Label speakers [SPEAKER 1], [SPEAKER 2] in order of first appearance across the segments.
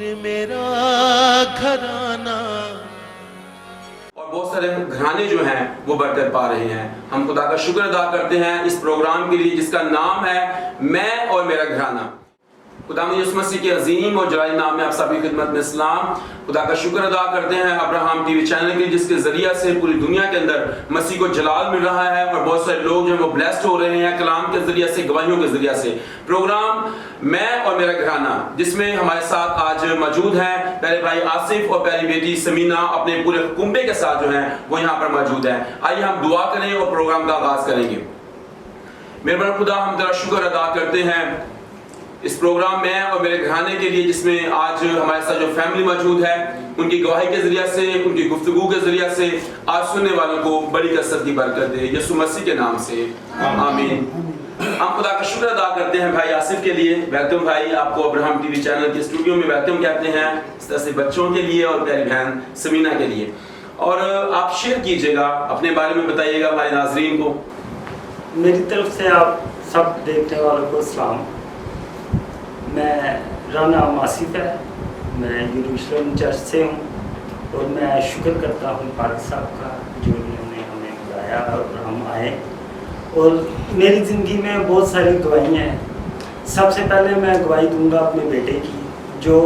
[SPEAKER 1] मेरा घराना।
[SPEAKER 2] और बहुत सारे घराने जो हैं, वो बरकत पा रहे हैं। हम खुदा का शुक्र अदा करते हैं इस प्रोग्राम के लिए जिसका नाम है मैं और मेरा घराना। खुदा मसीह के अजीम और जलाली नाम में आप सभी खिदमत में इस्लाम खुदा का शुक्र अदा करते हैं अब्राहम टीवी चैनल के, जिसके से पूरी दुनिया के अंदर मसीह को जलाल मिल रहा है और बहुत सारे लोग जो हैं वो ब्लेस्ड हो रहे हैं कलाम के से, गवाहियों के से। प्रोग्राम, मैं और मेरा घराना, जिसमें हमारे साथ आज मौजूद हैं, पहले भाई आसिफ और पहली बेटी समीना अपने पूरे कुंबे के साथ जो है, वो यहाँ पर मौजूद है। आइए हम दुआ करें और प्रोग्राम का आगाज़ करेंगे। मेरे बड़ा खुदा, हम तेरा शुक्र अदा करते हैं। इस प्रोग्राम में और मेरे घराने के लिए जिसमें आज हमारे साथ जो फैमिली मौजूद है उनकी गवाही के ज़रिए से उनकी गुफ्तगू के ज़रिए से आज सुनने वालों को बड़ी कसरत की बरकत दे। यसु मसीह के नाम से। आमीन। हम खुदा का शुक्र अदा करते हैं भाई आसिफ के लिए। वेलकम भाई आपको अब्राहम टीवी चैनल के स्टूडियो में वेलकम कहते हैं। इस तरह से बच्चों के लिए और प्यारी बहन समीना के लिए। और आप शेयर कीजिएगा अपने बारे में बताइएगा हमारे नाजरीन को।
[SPEAKER 3] मेरी तरफ़ से आप सब देखने वालों को सलाम। मैं राना आसिफ है। मैं यरूशलेम चर्च से हूँ और मैं शुक्र करता हूँ पारक साहब का जो इन्होंने हमें बुलाया और हम आए। और मेरी ज़िंदगी में बहुत सारी गवाहियाँ हैं। सबसे पहले मैं गवाही दूँगा अपने बेटे की, जो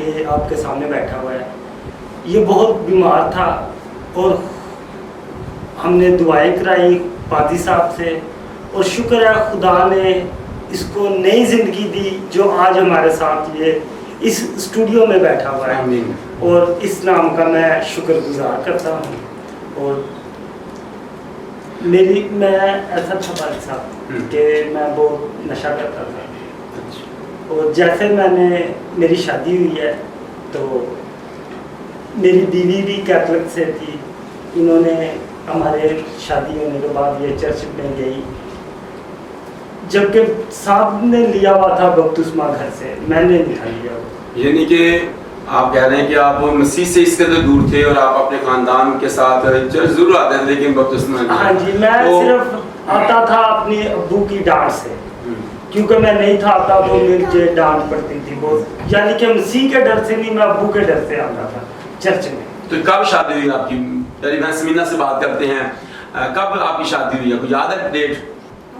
[SPEAKER 3] ये आपके सामने बैठा हुआ है। ये बहुत बीमार था और हमने दुआएँ कराई पादी साहब से। और शुक्र है खुदा ने इसको नई ज़िंदगी दी जो आज हमारे साथ ये इस स्टूडियो में बैठा हुआ है। और इस नाम का मैं शुक्रगुजार करता हूँ। और मेरी मैं ऐसा था भाई साहब
[SPEAKER 2] हम्म।
[SPEAKER 3] कि मैं बहुत नशा करता था। और जैसे मैंने मेरी शादी हुई है तो मेरी बीवी भी कैथलिक से थी। इन्होंने हमारे शादी होने के बाद ये चर्च में गई। जबकि साहब ने लिया हुआ था बपतुस्मा घर से मैंने नहीं लिया।
[SPEAKER 2] यानी कि आप कह रहे हैं कि आप मसीह से इस कदर दूर थे और आप अपने खानदान के साथ चर्च ज़रूर आते थे लेकिन बपतिस्मा
[SPEAKER 3] हाँ जी मैं
[SPEAKER 2] तो-
[SPEAKER 3] सिर्फ़ आता था अपनी अब्बू की डांट से।
[SPEAKER 2] हम्म,
[SPEAKER 3] क्योंकि मैं नहीं था आता तो मुझे डांट पड़ती थी बहुत। यानी कि मसीह के डर से नहीं मैं अब्बू के डर से आता था चर्च में।
[SPEAKER 2] तो कब शादी हुई आपकी? पहली बहन समीना से बात करते हैं। कब आपकी शादी हुई? है याद है डेट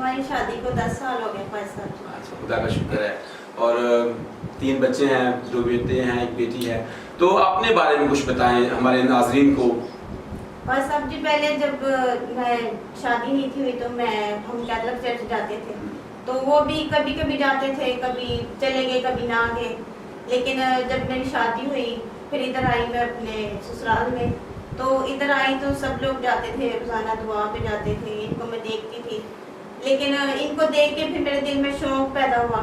[SPEAKER 4] हमारी शादी को दस साल हो गए पाँच साल।
[SPEAKER 2] अच्छा खुदा का शुक्र है। और तीन बच्चे हैं दो बेटे हैं एक बेटी है। तो अपने बारे में कुछ बताएँ हमारे नाजरीन को।
[SPEAKER 4] बस अब जी पहले जब मैं शादी नहीं थी हुई तो मैं हम कैथलिक चर्च जाते थे। तो वो भी कभी कभी जाते थे कभी चले गए कभी ना गए। लेकिन जब मेरी शादी हुई फिर इधर आई मैं अपने ससुराल में। तो इधर आई तो सब लोग जाते थे रोज़ाना दुआ पे जाते थे इनको मैं देखती थी। लेकिन इनको देख के फिर मेरे दिल में शौक पैदा हुआ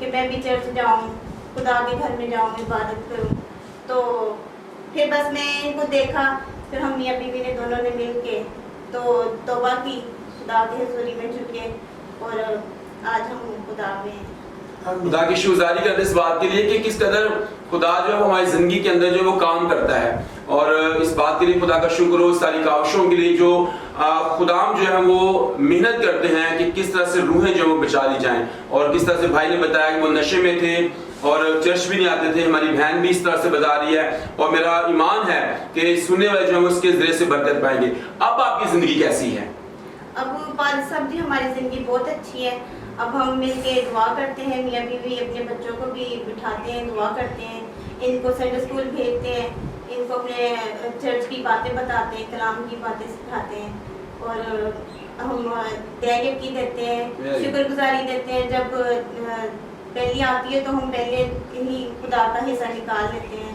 [SPEAKER 4] कि मैं भी चर्च जाऊँ, खुदा के घर में जाऊँ, इबादत करूँ तो फिर बस मैं इनको देखा, फिर हम मियाँ बीवी ने दोनों ने मिल के तो तोबा की, खुदा की हजूरी में झुके और आज हम खुदा में हैं।
[SPEAKER 2] खुदा की शुजारी करते इस बात के लिए कि किस कदर खुदा जो है हमारी ज़िंदगी के अंदर जो वो काम करता है और, इस बात के लिए खुदा का शुक्र हो सारी काविशों के लिए जो खुदाम जो है वो मेहनत करते हैं कि किस तरह से रूहें जो है वो बचा ली जाएँ और किस तरह से भाई ने बताया कि वो नशे में थे और चर्च भी नहीं आते थे, हमारी बहन भी इस तरह से बता रही है और मेरा ईमान है कि सुनने वाले जो है उसके ज़रिए से बरकत पाएँगे। अब आपकी ज़िंदगी कैसी है?
[SPEAKER 4] अब पाल साहब जी, हमारी ज़िंदगी बहुत अच्छी है। अब हम मिल के दुआ करते हैं, मियाँ बीवी अपने बच्चों को भी बिठाते हैं, दुआ करते हैं, इनको संडे स्कूल भेजते हैं। इनको अपने चर्च की बातें बताते हैं कलाम की बातें सिखाते हैं और हम तैयारी की देते हैं शुक्रगुजारी देते हैं। जब पहली आती है तो हम पहले ही खुदा का हिस्सा निकाल लेते हैं।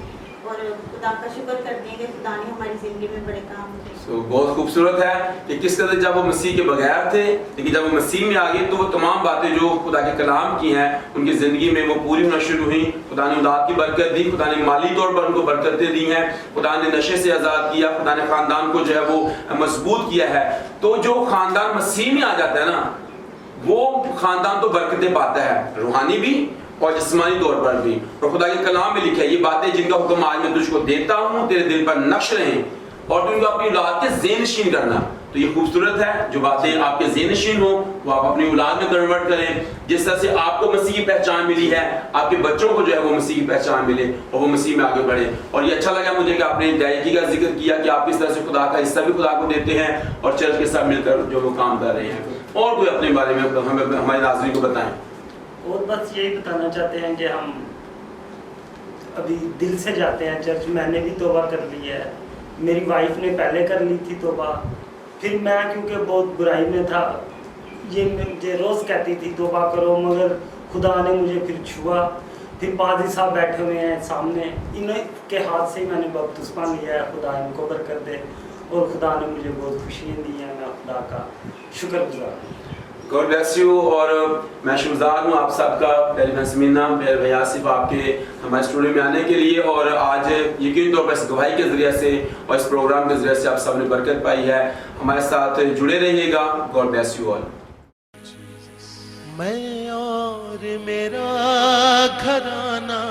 [SPEAKER 2] तो बहुत खूबसूरत है कि किस कदर जब वो मसीह के बगैर थे, लेकिन जब वो मसीह में आ गए तो वो तमाम बातें जो खुदा के कलाम की हैं, उनकी ज़िंदगी में वो पूरी होना शुरू हुई। खुदा ने उदात की बरकत दी, खुदा ने माली तौर पर उनको बरकतें दी हैं। खुदा ने नशे से आज़ाद किया, खुदा ने ख़ानदान को जो है वो मज़बूत किया है। तो जो ख़ानदान मसीह में आ जाता है ना, वो ख़ानदान तो बरकतें पाता है। रूहानी भी और जिस्मानी तौर पर भी। और खुदा के कलाम में लिखा है, ये बातें जिनका हुक्म आज मैं तुझको देता हूँ, तेरे दिल पर नक्श रहें और तुमको अपनी औलाद के जेन नशीन करना। तो ये खूबसूरत है, जो बातें आपके जेनशीन हो, वो आप अपनी औलाद में कन्वर्ट करें, जिस तरह से आपको मसीह की पहचान मिली है, आपके बच्चों को जो है वो मसीह की पहचान मिले और वो मसीह में आगे बढ़े। और ये अच्छा लगा मुझे कि आपने दायकी का ज़िक्र किया कि आप किस तरह से खुदा का हिस्सा भी खुदा को देते हैं और चर्च के साथ मिलकर जो वो काम कर रहे हैं। और कोई अपने बारे में हमें हमारे नाजरी को बताएँ।
[SPEAKER 3] और बस यही बताना चाहते हैं कि हम अभी दिल से जाते हैं चर्च मैंने भी तोबा कर ली है, मेरी वाइफ ने पहले कर ली थी तोबा, फिर मैं क्योंकि बहुत बुराई में था, ये मुझे रोज़ कहती थी, तोबा करो मगर खुदा ने मुझे फिर छुआ, फिर पादी साहब बैठे हुए हैं सामने, इन्हीं के हाथ से ही मैंने बपतिस्मा लिया है, खुदा इनको बरकत दे, और खुदा ने मुझे बहुत खुशियाँ दी हैं, मैं खुदा का शुक्रगुजार हूँ।
[SPEAKER 2] गॉड ब्लेस यू और मैं शुजार हूँ आप सबका, पहले मैं समीना पहले भैया सिर्फ़ आपके, हमारे स्टूडियो में आने के लिए और आज यकीन तौर पर इस गवाही के ज़रिए से और इस प्रोग्राम के ज़रिए से आप सबने बरकत पाई है। हमारे साथ जुड़े रहिएगा। गॉड ब्लेस यू ऑल
[SPEAKER 1] मैं और मेरा घराना